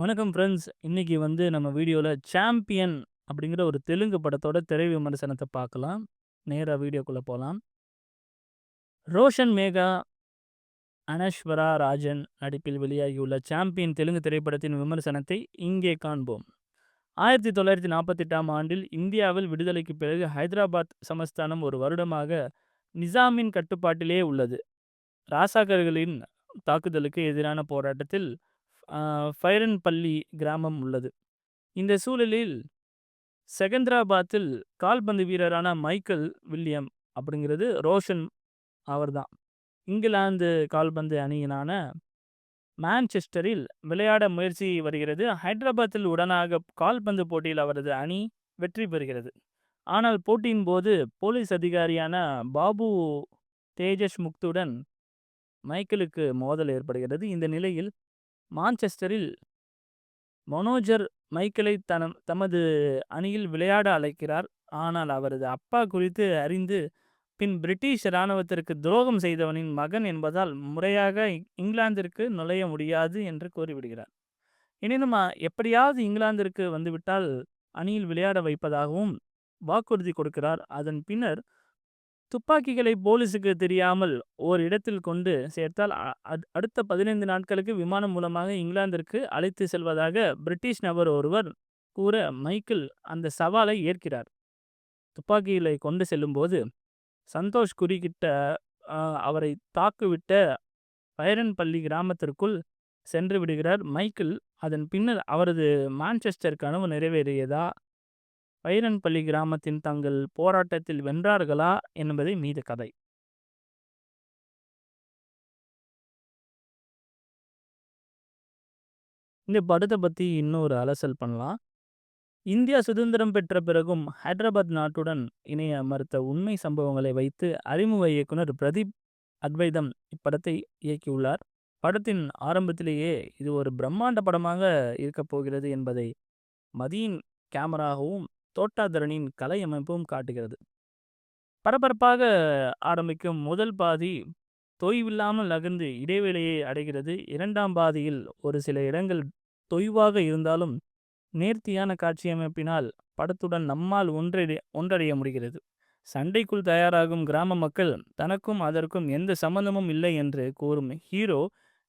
வணக்கம் ஃப்ரெண்ட்ஸ். இன்றைக்கி வந்து நம்ம வீடியோவில் சாம்பியன் அப்படிங்கிற ஒரு தெலுங்கு படத்தோட திரை விமர்சனத்தை பார்க்கலாம். நேராக வீடியோக்குள்ளே போகலாம் ரோஷன் மேகா, அனஸ்வரா ராஜன் நடிப்பில் வெளியாகியுள்ள சாம்பியன் தெலுங்கு திரைப்படத்தின் விமர்சனத்தை இங்கே காண்போம். 1948ஆம் ஆண்டில் இந்தியாவில் விடுதலைக்குப் பிறகு ஹைதராபாத் சமஸ்தானம் ஒரு வருடமாக நிசாமின் கட்டுப்பாட்டிலே உள்ளது. ராசாக்கர்களின் தாக்குதலுக்கு எதிரான போராட்டத்தில் ஃபைரன் பள்ளி கிராமம் உள்ளது. இந்த சூழலில் செகந்திராபாத்தில் கால்பந்து வீரரான மைக்கேல் வில்லியம் அப்படிங்கிறது ரோஷன் அவர்தான். இங்கிலாந்து கால்பந்து அணியினான மான்செஸ்டரில் விளையாட முயற்சி வருகிறது. ஹைதராபாத்தில் உடனாக கால்பந்து போட்டியில் அவரது அணி வெற்றி பெறுகிறது. ஆனால் போட்டியின் போது போலீஸ் அதிகாரியான பாபு தேஜஸ்முக்துடன் மைக்கேலுக்கு மோதல் ஏற்படுகிறது. இந்த நிலையில் மான்செஸ்டரில் மனோஜர் மைக்கேலை தன தமது அணியில் விளையாட அழைக்கிறார். ஆனால் அவரது அப்பா குறித்து அறிந்து பின் பிரிட்டிஷ் இராணுவத்திற்கு துரோகம் செய்தவனின் மகன் என்பதால் முறையாக இங்கிலாந்திற்கு நுழைய முடியாது என்று கூறிவிடுகிறார். எனினும் எப்படியாவது இங்கிலாந்திற்கு வந்துவிட்டால் அணியில் விளையாட வைப்பதாகவும் வாக்குறுதி கொடுக்கிறார். அதன் பின்னர் துப்பாக்கிகளை போலீசுக்கு தெரியாமல் ஓர் இடத்தில் கொண்டு சேர்த்தால் அடுத்த 15 நாட்களுக்கு விமானம் மூலமாக இங்கிலாந்திற்கு அழைத்து செல்வதாக பிரிட்டிஷ் நபர் ஒருவர் கூற மைக்கேல் அந்த சவாலை ஏற்கிறார். துப்பாக்கிகளை கொண்டு செல்லும்போது சந்தோஷ் குறுக்கிட்ட அவரை தாக்கிவிட்ட பைரன்பள்ளி கிராமத்திற்குள் சென்று விடுகிறார் மைக்கேல். அதன் பின்னர் அவரது மான்செஸ்டர் கனவு நிறைவேறியதா? பைரன்பள்ளி கிராமத்தின் தங்கள் போராட்டத்தில் வென்றார்களா என்பதே மீத கதை. இந்த படத்தை பத்தி இன்னொரு அலசல் பண்ணலாம். இந்தியா சுதந்திரம் பெற்ற பிறகும் ஹைதராபாத் நாட்டுடன் இணைய மறுத்த உண்மை சம்பவங்களை வைத்து அறிமுக இயக்குனர் பிரதீப் அத்வைதம் இப்படத்தை இயக்கியுள்ளார். படத்தின் ஆரம்பத்திலேயே இது ஒரு பிரம்மாண்ட படமாக இருக்கப் போகிறது என்பதை மதியின் கேமராகவும் தோட்டாதரனின் கலையமைப்பும் காட்டுகிறது. பரபரப்பாக ஆரம்பிக்கும் முதல் பாதி தொய்வில்லாமல் நகர்ந்து இடைவேளையை அடைகிறது. இரண்டாம் பாதியில் ஒரு சில இடங்கள் தொய்வாக இருந்தாலும் நேர்த்தியான காட்சியமைப்பினால் படத்துடன் நம்மால் ஒன்றடை ஒன்றடைய முடிகிறது. சண்டைக்குள் தயாராகும் கிராம மக்கள் தனக்கும் அதற்கும் எந்த சம்பந்தமும் இல்லை என்று கூறும் ஹீரோ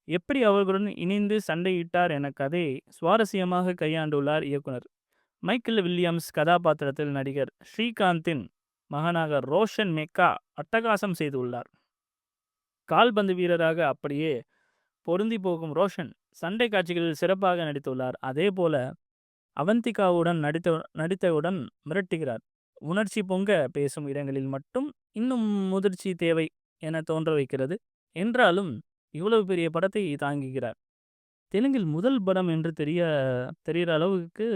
எப்படி அவர்களுடன் இணைந்து சண்டையிட்டார் என கதையை சுவாரஸ்யமாக கையாண்டுள்ளார் இயக்குனர். மைக்கேல் வில்லியம்ஸ் கதாபாத்திரத்தில் நடிகர் ஸ்ரீகாந்தின் மகனாக ரோஷன் மெக்கா அட்டகாசம் செய்துள்ளார். கால்பந்து வீரராக அப்படியே பொருந்தி போகும் ரோஷன் சண்டை காட்சிகளில் சிறப்பாக நடித்துள்ளார். அதே போல அவந்திகாவுடன் நடித்த நடித்தவுடன் மிரட்டுகிறார். உணர்ச்சி பொங்க பேசும் இடங்களில் மட்டும் இன்னும் முதிர்ச்சி தேவை என தோன்ற வைக்கிறது. என்றாலும் இவ்வளவு பெரிய படத்தை தாங்குகிறார். தெலுங்கில் முதல் படம் என்று தெரிய தெரிகிற அளவுக்கு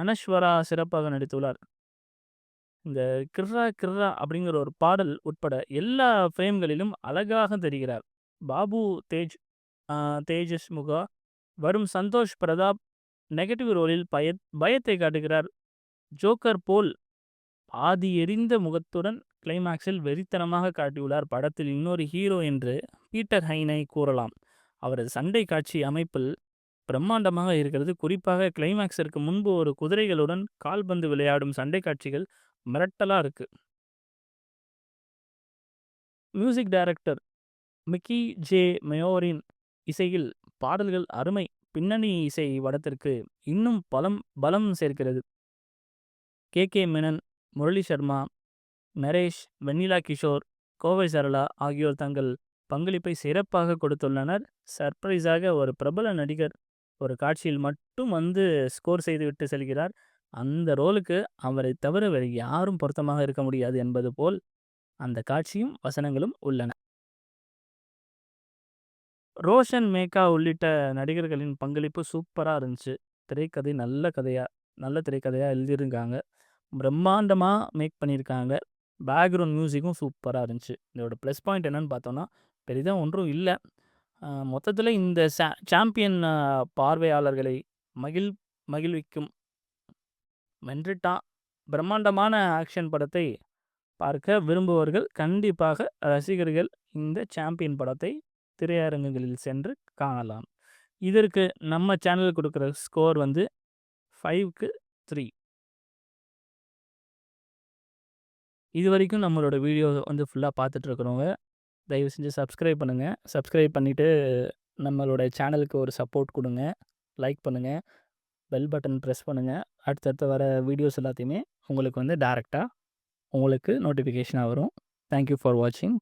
அனஸ்வரா சிறப்பாக நடித்துள்ளார். இந்த கிர்ரா கிர்ரா அப்படிங்கிற ஒரு பாடல் உட்பட எல்லா ஃப்ரேம்களிலும் அழகாக தெரிகிறார். பாபு தேஜ் தேஜஸ் முகா வரும் சந்தோஷ் பிரதாப் நெகட்டிவ் ரோலில் பய பயத்தை காட்டுகிறார். ஜோக்கர் போல் பாதி எரிந்த முகத்துடன் கிளைமாக்ஸில் வெறித்தனமாக காட்டியுள்ளார். படத்தில் இன்னொரு ஹீரோ என்று பீட்டர் ஹைனை கூறலாம். அவரது சண்டை காட்சி அமைப்பில் பிரம்மாண்டமாக இருக்கிறது. குறிப்பாக கிளைமாக்ஸிற்கு முன்பு ஒரு குதிரைகளுடன் கால்பந்து விளையாடும் சண்டை காட்சிகள் மிரட்டலாக இருக்கு. மியூசிக் டைரக்டர் மிக்கி ஜே மயோரின் இசையில் பாடல்கள் அருமை. பின்னணி இசை வடத்திற்கு இன்னும் பலம் பலம் சேர்க்கிறது. கே. கே. மேனன், முரளி சர்மா, நரேஷ், வெண்ணிலா கிஷோர், கோவை சரளா ஆகியோர் தங்கள் பங்களிப்பை சிறப்பாக கொடுத்துள்ளனர். சர்ப்ரைஸாக ஒரு பிரபல நடிகர் ஒரு காட்சியில் மட்டும் வந்து ஸ்கோர் செய்துவிட்டு செல்கிறார். அந்த ரோலுக்கு அவரை தவிர வேறு யாரும் பொருத்தமாக இருக்க முடியாது என்பது போல் அந்த காட்சியும் வசனங்களும் உள்ளன. ரோஷன் மேக்கா உள்ளிட்ட நடிகர்களின் பங்களிப்பு சூப்பராக இருந்துச்சு. திரைக்கதை நல்ல கதையாக நல்ல திரைக்கதையாக எழுதியிருக்காங்க. பிரம்மாண்டமாக மேக் பண்ணியிருக்காங்க. பேக்ரவுண்ட் மியூசிக்கும் சூப்பராக இருந்துச்சு. இதோட ப்ளஸ் பாயிண்ட் என்னன்னு பார்த்தோன்னா பெரிதாக ஒன்றும் இல்லை மொத்தத்தில் இந்த சா சாம்பியன் பார்வையாளர்களை மகிழ் மகிழ்விக்கும். வென்றுட்டான் பிரம்மாண்டமான ஆக்ஷன் படத்தை பார்க்க விரும்புபவர்கள் கண்டிப்பாக ரசிகர்கள் இந்த சாம்பியன் படத்தை திரையரங்குகளில் சென்று காணலாம். இதற்கு நம்ம சேனல் கொடுக்குற ஸ்கோர் வந்து 5க்கு 3. இதுவரைக்கும் நம்மளோட வீடியோ வந்து ஃபுல்லாக பார்த்துட்ருக்குறவங்க தயவு செஞ்சு சப்ஸ்கிரைப் பண்ணுங்கள் சப்ஸ்கிரைப் பண்ணிவிட்டு நம்மளோட சேனலுக்கு ஒரு சப்போர்ட் கொடுங்க லைக் பண்ணுங்கள் பெல் பட்டன் ப்ரெஸ் பண்ணுங்கள் அடுத்தடுத்து வர வீடியோஸ் எல்லாத்தையுமே உங்களுக்கு வந்து டேரெக்டாக உங்களுக்கு நோட்டிஃபிகேஷனாக வரும். தேங்க் யூ ஃபார் வாட்சிங்.